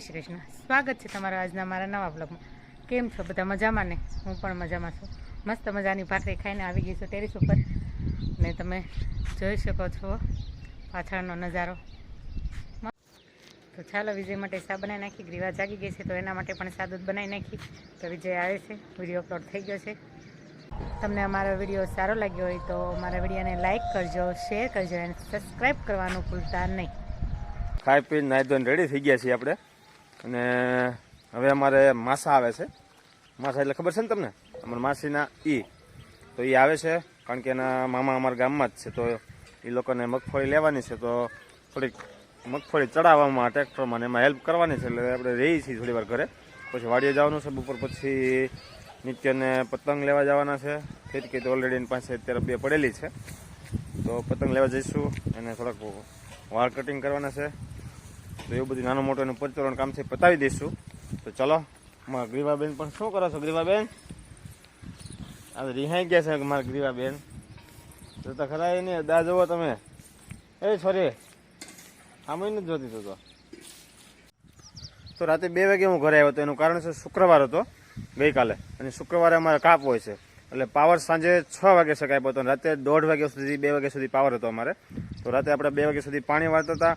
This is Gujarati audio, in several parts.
શ્રી કૃષ્ણ. સ્વાગત છે તમારા આજના મારા નવા બ્લોગમાં કેમ છો? બધા મજામાં ને? હું પણ મજામાં છું. મસ્ત મજાની ભાખરી ખાઈને આવી ગઈ છું ટેરેસ ઉપર. ને તમે જોઈ શકો છો પાછળનો નજારો. તો ચાલો વિજય માટે સા બનાવી નાખી. ગ્રીવા જાગી ગઈ છે તો એના માટે પણ સા દૂધ બનાવી નાખી. તો વિજય આવે છે. વીડિયો અપલોડ થઈ ગયો છે. તમને અમારો વીડિયો સારો લાગ્યો હોય તો મારા વિડીયોને લાઇક કરજો શેર કરજો અને સબસ્ક્રાઈબ કરવાનું ભૂલતા નહીં. ખાઈ પીને નાઈ ધોઈને રેડી થઈ ગયા છીએ આપણે. અને હવે અમારે માસા આવે છે. માસા એટલે ખબર છે ને તમને? અમારા માસીના ઈ. તો એ આવે છે, કારણ કે એના મામા અમારા ગામમાં જ છે. તો એ લોકોને મગફળી લેવાની છે, તો થોડીક મગફળી ચડાવવામાં, ટ્રેક્ટરમાં એમાં હેલ્પ કરવાની છે. એટલે આપણે રહી છીએ થોડી વાર ઘરે. પછી વાડીએ જવાનું છે બપોર, પછી નિત્યને પતંગ લેવા જવાના છે. ફિરકી તો ઓલરેડી એની પાસે અત્યારે બે પડેલી છે. તો પતંગ લેવા જઈશું. અને થોડાક વાળ કટિંગ કરવાના છે. તો એવું બધું નાનું મોટું એનું પરચોરણ કામ છે પતાવી દઈશું. તો ચલો મારા ગ્રીવાબેન પણ શું કરો છો ગ્રીવાબેન? આ રિહાઈ ગયા છે મારા ગ્રીવાબેન. તો તો ખરા એની દા જુઓ તમે. એ છોરી આમ નથી જોતી તું તો. રાતે બે વાગે હું ઘરે આવ્યો હતો. એનું કારણ છે શુક્રવાર હતો, ગઈકાલે. અને શુક્રવારે અમારે કાપ હોય છે. એટલે પાવર સાંજે છ વાગે શકાય હતો. રાતે દોઢ વાગ્યા સુધી, બે વાગ્યા સુધી પાવર હતો અમારે. તો રાતે આપણે બે વાગ્યા સુધી પાણી વાળતા હતા.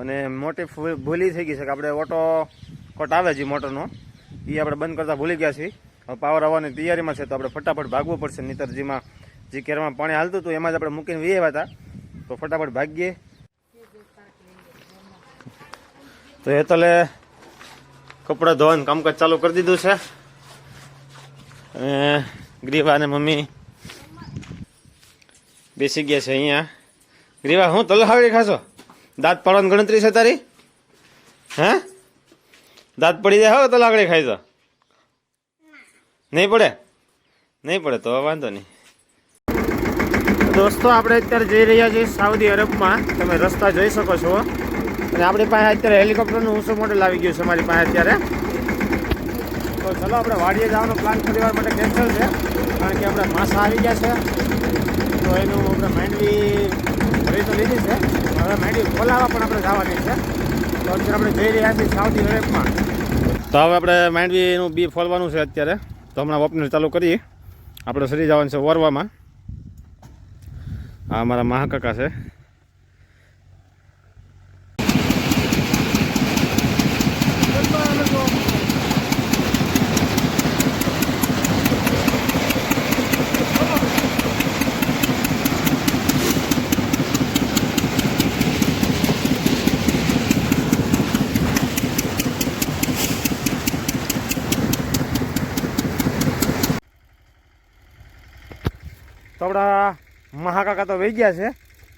અને મોટી ભૂલી થઈ ગઈ છે કે આપણે ઓટો કટ આવે છે મોટરનો. એ આપણે બંધ કરતાં ભૂલી ગયા છીએ. હવે પાવર આવવાની તૈયારીમાં છે તો આપણે ફટાફટ ભાગવું પડશે નીતરજીમાં જે કેરમાં પાણી હાલતું હતું, એમાં જ આપણે મૂકીને વી આવ્યા હતા તો ફટાફટ ભાગીએ. તો એ તલે કપડાં ધોવાનું કામકાજ ચાલુ કરી દીધું છે. અને ગ્રીવા અને મમ્મી બેસી ગયા છે અહીંયા. ગ્રીવા, હું તલહાવડી ખાશો? દાંત પાડવાની ગણતરી છે તારી? હે? દાંત પડી જાય હો લાકડી ખાઈ તો નહીં પડે? નહીં પડે તો વાંધો નહીં. દોસ્તો, આપણે અત્યારે જઈ રહ્યા છીએ સાઉદી અરબમાં. તમે રસ્તા જોઈ શકો છો. અને આપણી પાસે અત્યારે હેલિકોપ્ટરનું ઊંચું મોડલ આવી ગયું છે અમારી પાસે અત્યારે. તો ચલો, આપણે વાડીએ જવાનો પ્લાન પરિવાર વાર માટે કેન્સલ છે. કારણ કે આપણે માસા આવી ગયા છે. તો એનું આપણે માંડવી ભરી તો લીધી છે. હવે માંડવી ખોલાવા પણ આપણે જવાની છે. તો અત્યારે આપણે જઈ રહ્યા છીએ સાઉદી અરેબમાં. તો હવે આપણે માંડવીનું બી ફોલવાનું છે અત્યારે. તો હમણાં ઓપનર ચાલુ કરીએ. આપણે સરી જવાનું છે વરવામાં. આ અમારા મહાકાકા છે. તો મહાકાકા તો વહી ગયા છે.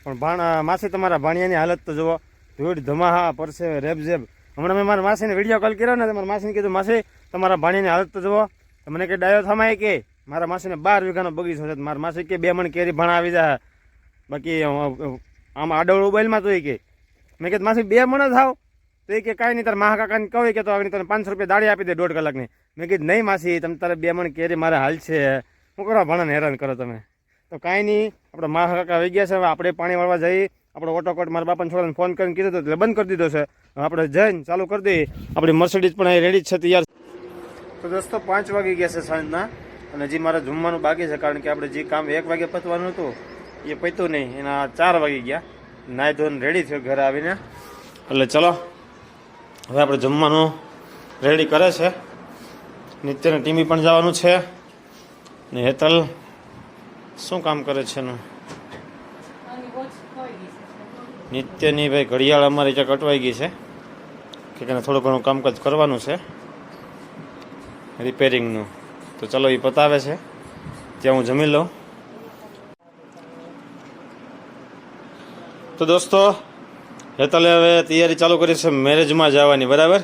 પણ ભાણા માસી તમારા ભાણિયાની હાલત તો જુઓ, ધૂળ, ધમાહા, પરસે રેબઝેબ હમણાં મેં મારા માસીને વીડિયો કોલ કર્યો ને મારા માસીને કીધું, માસી, તમારા ભાણિયાની હાલત તો જુઓ. મને કે, ડાયો થમાય કે? મારા માસીને બાર વીઘાનો બગીચો છે. મારા માસી કે, બે મણ કેરી ભણા આવી જાય બાકી આમ આડોળ ઉબાઈલમાં તો એ કે, મેં કીધું, માસી, બે મણ જ થાવ તો એ કે, કાંઈ નહીં, તાર મહાકાકાને કહે કે તો આગળ તને પાંચસો રૂપિયા દાડી આપી દે દોઢ કલાકની. મેં કીધું, નહીં, માસી, તમે તારે બે મણ કેરી મારે હાલ છે. હું કરો, ભણાને હેરાન કરો તમે. તો કાંઈ નહીં, આપણે મા કાકા આવી ગયા છે, હવે આપણે પાણી વાળવા જઈએ આપણો ઓટોકોટ મારા બાપાને છોકરાને ફોન કરીને કીધું એટલે બંધ કરી દીધો છે. આપણે જઈને ચાલુ કરી દઈએ. આપણી મર્સિડીઝ પણ અહીં રેડી છે, તૈયાર તો દોસ્તો, પાંચ વાગી ગયા છે સાંજના, અને હજી મારે જમવાનું બાકી છે, કારણ કે આપણે જે કામ એક વાગે પતવાનું હતું, એ પત્યું નહીં, એના ચાર વાગી ગયા. નાહી ધોઈને રેડી થયો ઘરે આવીને. એટલે ચલો, હવે આપણે જમવાનું રેડી કરે છે. નિત્યને ટીમી પણ જવાનું છે. ને હેતલ શું કામ કરે છે એનું? નિત્યની ભાઈ ઘડિયાળ અમારી ત્યાં કટવાઈ ગઈ છે. કે એને થોડું ઘણું કામકાજ કરવાનું છે. રિપેરિંગનું. તો ચલો એ પતાવે છે. ત્યાં હું જમી લઉં. તો દોસ્તો હેતલે હવે તૈયારી ચાલુ કરી છે મેરેજમાં જવાની બરાબર?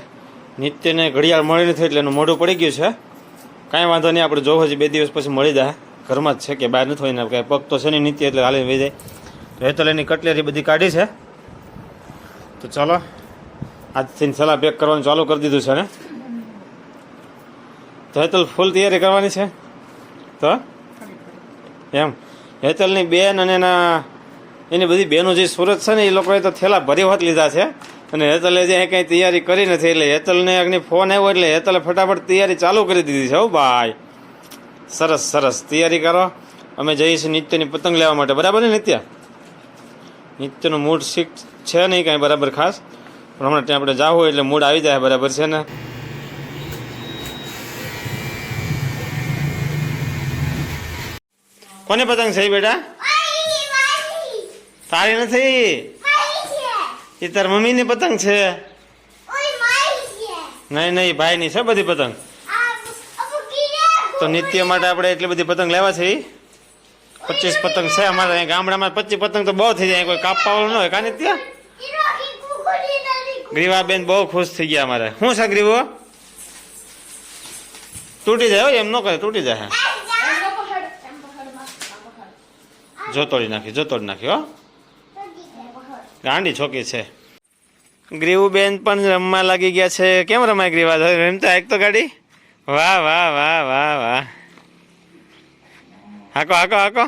નિત્યને ઘડિયાળ મળી નથી એટલે એનું મોઢું પડી ગયું છે. કાંઈ વાંધો નહીં આપણે જોવું હજી બે દિવસ પછી મળી જાય. ઘરમાં જ છે કે બહાર નથી હોય ને, કાંઈ પગ તો છે નહીં નીતિ એટલે હાલીને વહી જાય. તો એની કટલેરી બધી કાઢી છે. તો ચાલો, આજથી સલાહ પેક કરવાનું ચાલુ કરી દીધું છે ને? તો હેતલ ફૂલ તૈયારી કરવાની છે? તો? એમ. હેતલની બેન અને એના, એની બધી બહેનો જે સુરત છે ને, એ લોકોએ તો થેલા ભરી હોત લીધા છે. અને હેતલે જે કંઈ તૈયારી કરી નથી, એટલે હેતલને અગ્નિ ફોન આવ્યો, એટલે હેતલે ફટાફટ તૈયારી ચાલુ કરી દીધી છે, હો ભાઈ. સરસ સરસ. તૈયારી કરો. અમે જઈશું નિત્યની પતંગ લેવા માટે. બરાબર ને નિત્ય? નિત્યનું મૂડ શીખ છે નહીં કાંઈ બરાબર ખાસ. પણ હમણાં ત્યાં આપણે જાવું એટલે મૂડ આવી જાય બરાબર છે ને. કોને પતંગ છે બેટા? તારી નથી? એ તાર મમ્મીની પતંગ છે. નહીં નહીં ભાઈની છે બધી પતંગ. તો નિત્ય માટે આપણે એટલી બધી પતંગ લેવા છે? પચીસ પતંગ છે અમારે અહીંયા ગામડામાં પચીસ પતંગ તો બહુ થઈ જાય. કોઈ કાપવા વાળું ન હોય, કા નિત્ય? ગ્રીવાબેન બહુ ખુશ થઈ ગયા અમારે. શું છે ગ્રીવો? તૂટી જાય એમ ન કરે, તૂટી જાય. જોતોડી નાખી જોતોડી નાખી, હો. ગાંડી છોકી છે. ગ્રીવુબેન પણ રમવા લાગી ગયા છે. કેમ રમાય ગ્રીવા? રમતા એક તો ગાડી? વાહ વાહ વાહ વાહ વાહ. હાકો હાકો હાકો.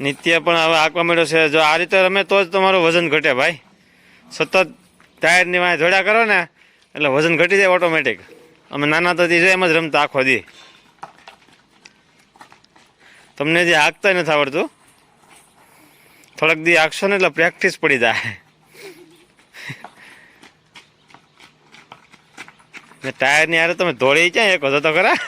નિત્ય પણ હવે હાંકવા મળ્યો છે. જો આ રીતે રમે તો જ તમારું વજન ઘટે ભાઈ. સતત ટાયરની વાંહે જોડ્યા કરો ને, એટલે વજન ઘટી જાય ઓટોમેટિક અમે નાના તો જો એમ જ રમતા આખો દી. તમને જે હાંકતા નથી આવડતું? થોડાક દી હાંકશો ને એટલે પ્રેક્ટિસ પડી જાય. ને ટાયરની આરે તમે ધોળી ક્યાં એક હતો તો ખરા?